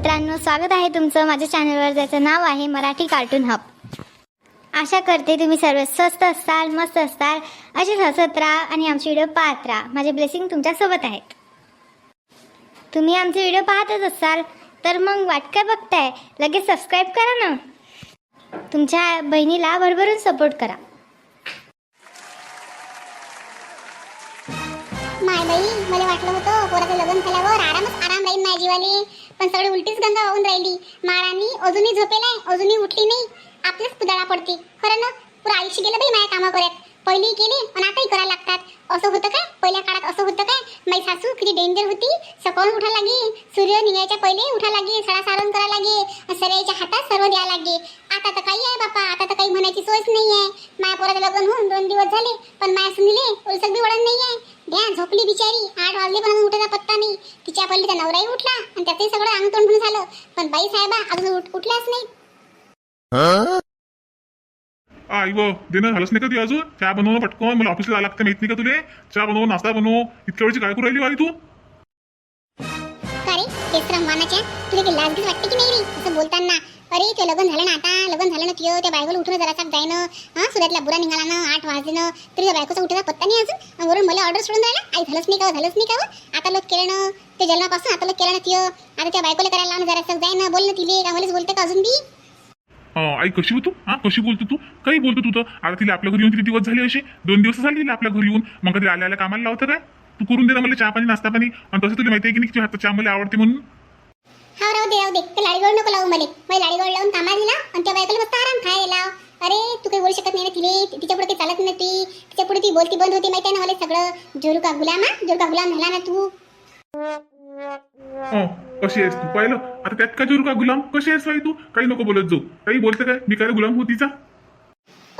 मित्रांनो स्वागत आहे तुमचं माझ्या चॅनलवर ज्याचं नाव आहे मराठी कार्टून हब. आशा करते तुम्ही सर्व स्वस्त असाल मस्त असाल असेच हसत राहा आणि आमचे व्हिडिओ पाहत राहा. माझे ब्लेसिंग तुमच्यासोबत आहेत. तुम्ही आमचे व्हिडिओ पाहतच असाल तर मग वाट काय बघताय. लगेच सबस्क्राईब करा ना. तुमच्या बहिणीला भरभरून सपोर्ट करा. माय बाई मला वाटलं होतं पोराचं लग्न झाल्यावर आरामच आराम राहील माझी जीवाली पण सगळी उलटीच गंगा वाहून राहिली. महाराणी अजूनही झोपेलाय अजूनही उठली नाही. आपलीच पुदाळा पडते. खरं ना? पुरा आयुष्य गेलं बाई माझ्या कामा करत पहिली केली पण आताही करायला लागतात. असं होतं काय? पहिल्या काळात असं होतं काय? माझी सासू किती डेंजर होती. सकाळून उठा लागे सूर्य निघायच्या पहिले उठा लागे सडा सारण करा लागे सगळ्याच्या हातात सर्व द्या लागे आता तर काही आहे बापा. आता तर काही म्हणायची सोयच नाही आहे. माझ्या पोराचं लग्न होऊन दोन दिवस झाले. पण माझ्या सुनीले उलसक बी वळण नाही आहे. द्या झोपली बिचारी. आठ वाजले पण उठायचा पत्ता नाही. तिच्या पहिले तर नवराही उठला आणि त्याचंही सगळं अंग तोंडून झालं. पण बाई साहेबा अजून उठ- उठल्याच नाही. आई व देणं झालंच नाही का ती अजून? चहा बनवणं पटकन मला ऑफिसला जायला लागतं माहीत नाही का तुले? चहा बनव नाश्ता बनव. इतक्या वेळची काय करू राहिली हो आई तू? का रे? केसरम तुला काही लाज बीज वाटते की नाही रे? असं बोलताना. अरे ते लग्न झालं ना आता. लग्न झालं ना तुझं त्या बायकोला उठून जरासा जायनं. हा सुरतला बुरा निघाला ना आठ वाजले ना तरी त्या बायकोचा उठायचा पत्ता नाही अजून. वरून मला ऑर्डर सोडून राहिला आई झालंच नाही का हो? झालंच नाही का हो? आता लोक केलं ना ते जन्मापासून आता लोक केलं ना तियो आता त्या बायकोला करायला लावून जरासा जाय ना बोल ना तिले. का मलाच बोलते का अजून बी? आई कशी होतो हा कशी बोलतो तू? काही बोलतो तू तर. आता तिला आपल्या घरी येऊन किती दिवस झाले असे? दोन दिवस झाले तिला आपल्या घरी येऊन. मग कधी आल्या आल्या कामाला लावतं काय? तू करून दे ना मला चहा पाणी नाश्ता पाणी. आणि तसं तुला माहिती आहे की नाही हातचा चहा मला आवडते म्हणून? दे राहू दे. ते लाडीगोड नको लावू मला. मला लाडीगोड लावून थांबा दिला आणि त्या बायकोला मस्त आराम खायला लाव. अरे तू काही बोलू शकत नाही ना तिने तिच्या पुढे काही चालत नाही ती तिच्या पुढे ती बोलती बंद होती माहिती आहे ना मला सगळं. जोरू का गुलामा जोरू का गुलाम झाला ना तू. अं, कशी आहेस तू? पाहिलं? आता त्यात काय जोरू का गुलाम? कशी आहेस बाई तू? काही नको बोलत जाऊ. काही बोलते काय मी काय गुलाम हो तिचा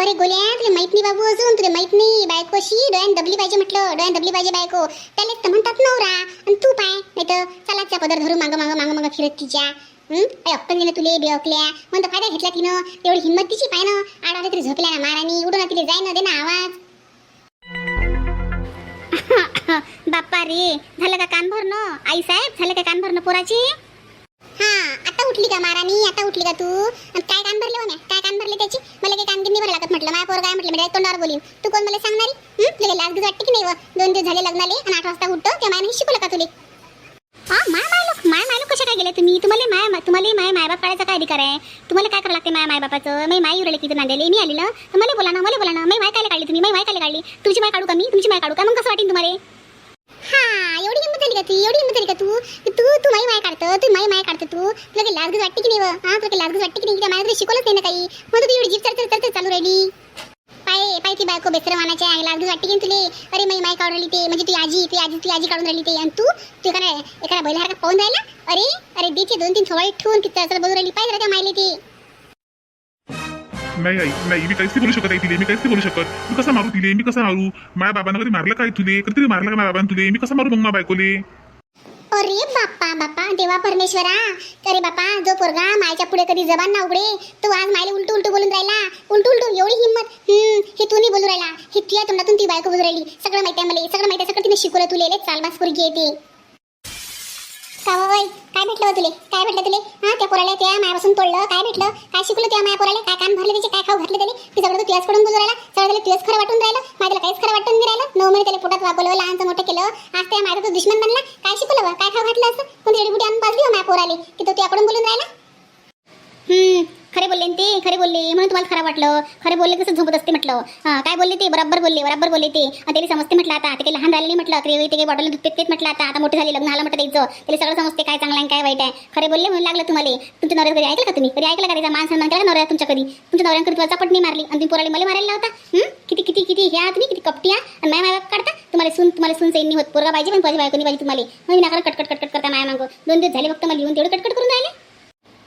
अरे गोल्या तुला माहीत नाही बाबू अजून तुला माहीत नाही बायको अशी दबली पाहिजे म्हटलं डोळ्यान दबली पाहिजे बायको. त्याला तर म्हणतात नवरा आणि तू पाय नाही तर चलाच्या पदर धरून मागं मागं मागं मागं फिरत तिच्या. हं? अक्कल दिलं तुले बेअकल्या. म्हणतो फायदा घेतला तिनं एवढी हिंमत तिची पाय ना आडवाले तरी झोपल्या ना महाराणी उडून तिला जाय ना दे ना आवाज. बाप्पा रे झालं का कान भरणं? आई साहेब झालं का कान भरणं पोराची? उठली का महाराणी आता उठली का तू? आणि काय कान भरले हो काय कान भरले त्याची? मला काही कान नाही भरा लागत म्हटलं. माझ्या पोर काय म्हटलं? म्हणजे तोंडावर बोलीन. तू कोण मला सांगणारी? हं? तुला लाज बीज वाटते की नाही व? दोन दिवस झाले लग्नाले आणि आठ वाजता उठतो. त्या मायाने शिकवलं का तुले? हा? माय मायलोक माय मायलोक कशा काय गेले तुम्ही? तुम्हाला माय तुम्हाला माय मायबाप काढायचा काय अधिकार आहे? तुम्हाला काय करावं लागते माय मायबापाचं मी माई उरले किती नांदेले मी आली ना तर मला बोला ना मला बोला ना. मी माय काय काढली तुम्ही? माय माय काय काढली? तुमची माय काढू का मी? तुमची माय काढू का? मग कसं वाटेल तुम्हाला? एवढी हिंमत एवढी हिंमत का तू? की तू तू माई माय काढतं तू माई माय काढतं तू? तुला काही लाजगीज वाटते की नाही व? हा तुला काही लाजगीज वाटते की नाही? त्या माया तुला शिकवलंच नाही ना काही? मग तू एवढी जीप चढ चढ चढ चालू राहिली. पाय पाय ती बायको बेसर मानाच्या लाजगीज वाटते की नाही तुले? अरे माई माय काढून राहिली ते. म्हणजे तू आजी ती आजी ती आजी काढून राहिली ते. आणि तू? तू एखाद्या एखाद्या बैलासारखा पाहून राहिला? अरे अरे देते दोन तीन थोडे ठेवून किती असं बोलून राहिली. पाहिजे त्या मायले ती. नाही आई नाही मी काहीच नाही बोलू शकत आई तिले मी काहीच नाही बोलू शकत. मी कसं मारू तिले? मी कसं मारू? माझ्या बाबांना कधी मारलं काय तुले? कधीतरी मारलं का माझ्या बाबांना तुले? मी कसं मारू मग मा बायकोले? अरे बाप्पा बाप्पा देवा परमेश्वरा. अरे बाप्पा जो पोरगा मायच्या पुढे कधी जबान ना उघडे तो आज मायले उलटू उलटू बोलून राहिला. उलटू उलटू एवढी हिंमत. हम्म हे तू नाही बोलू राहिला. हे तुझ्या तोंडातून ती बायको बोलू राहिली. सगळं माहिती आहे मला. सगळं माहिती आहे. सगळं तिने शिकवलं तुले. लय चालबाज पोरगी येते बाई काय भेटलं हो तुले? काय भेटलं तुले? हा त्या पोराला त्या मायापासून तोडलं. काय भेटलं? काय शिकलं त्या माया पोराला? काय कान भरले त्याचे? काय खाऊ घातलं त्याने? की सगळं तुझ्याच कडून बोलू राहिला. सगळं त्याला तुझ्याच खरं वाटून राहिलं. माझ्याला काहीच खरं वाटून नाही राहिलं. नऊ महिने त्याला पोटात वापरलं लहानचं मोठं केलं. आज त्या माझा तो दुश्मन बनला. काय शिकवलं बा? काय खाऊ घातलं असं? कोणती रेडीबुटी आणून पाजली हो माया पोराले? की तो तुझ्याकडून बोलून राहिला? हम्म. खरे बोलले ते खरे बोलले. म्हणून तुम्हाला खरं वाटलं. खरे बोलले कसं झोपत असते म्हटलं. हा काय बोलले ते? बरोबर बोलले बरोबर बोलले ते. आणि त्याला समजते म्हटलं आता. ते काही लहान राहिले नाही म्हटलं. ते ते काही बॉटल दूध पित म्हटलं आता. आता मोठे झाले लग्न आलं म्हटलं त्याचं. त्याला सगळं समजते काय चांगलं आहे काय वाईट आहे. खरे बोलले म्हणून लागलं तुम्हाला. तुमच्या नवऱ्या कधी ऐकलं का तुम्ही? कधी ऐकलं का त्याचा मान सन्मान केला नवऱ्या तुमच्या कधी? तुमच्या नवऱ्यांकडे तुला चपट नाही मारली. आणि तुम्ही पोराला मला मारायला होता किती किती किती? ह्या तुम्ही? किती कपटी आहे आणि माय माय काढता? तुम्हाला सून तुम्हाला सून सैन्य होत. पोरगा पाहिजे पण पाहिजे बायकोनी पाहिजे तुम्हाला. मग नाकार कटकट कटकट करता माया मागं दोन दिवस झाले फक्त मला येऊन तेवढं कटकट करून राहिले.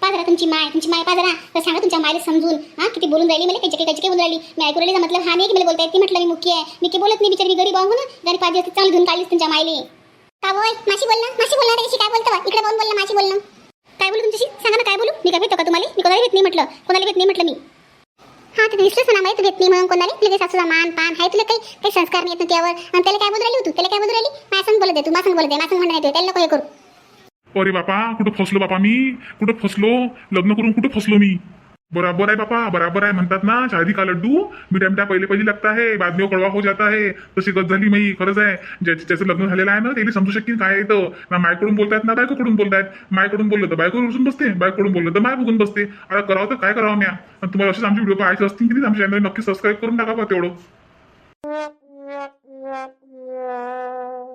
पाजरा तुमची माय तुमची माय पाजरा. तर सांगा तुमच्या मायला समजून. हा किती बोलून राहिली मला काही काही बोलून राहिली? मी ऐकू राहिली मतलब? हा नाही की मला बोलता येते म्हटलं मी मुख्य आहे. मी की बोलत नाही बिचारी गरीब आहो ना गरीब पाहिजे असते चांगली धुवून काढलीस तुमच्या मायले. का बोय माशी बोलणं माशी बोलणार त्याशी काय बोलतो? इकडे बोलून बोललं माशी बोलणं. काय बोलू तुमच्याशी? सांगा ना काय बोलू? मी काय भेटतो का तुम्हाला? मी कोणाला भेट नाही म्हटलं. कोणाला भेट नाही म्हटलं मी. हा ते दिसलंच ना माहिती भेट नाही म्हणून कोणाला? तुला काही सासूचा मान पान आहे तुला काही? काही संस्कार नाही येत त्यावर. आणि त्याला काय बोलू राहिली तू? त्याला काय बोलू राहिली? माझ्या बोलत आहे तू माझ्या बोलत आहे माझ्या आहे त्याला नको हे करू. अरे बापा कुठं फसलो बापा मी? कुठं फसलो? लग्न करून कुठं फसलो मी? बराबर आहे बापा बराबर आहे म्हणतात ना शादी का लड्डू? मिठा पहिले पहिले लागता आहे बाद कळवा हो जाता है. तशी गत झाली मी खरंच आहे. ज्याचं ज्याचं लग्न झालेलं आहे ना त्याला समजू शकेन काय येतं ना मायकडून बोलतायत ना बायकोकडून बोलतायत. मायकडून बोललं तर बायको रुसून बसते बायकोकडून बोललं तर माय बघून बसते. आता करावं तर काय करावं म्या? तुम्हाला असेच आमचे व्हिडिओ पाहायचे असतील की आमच्या चॅनल नक्की सबस्क्राईब करून टाका बा तेवढं.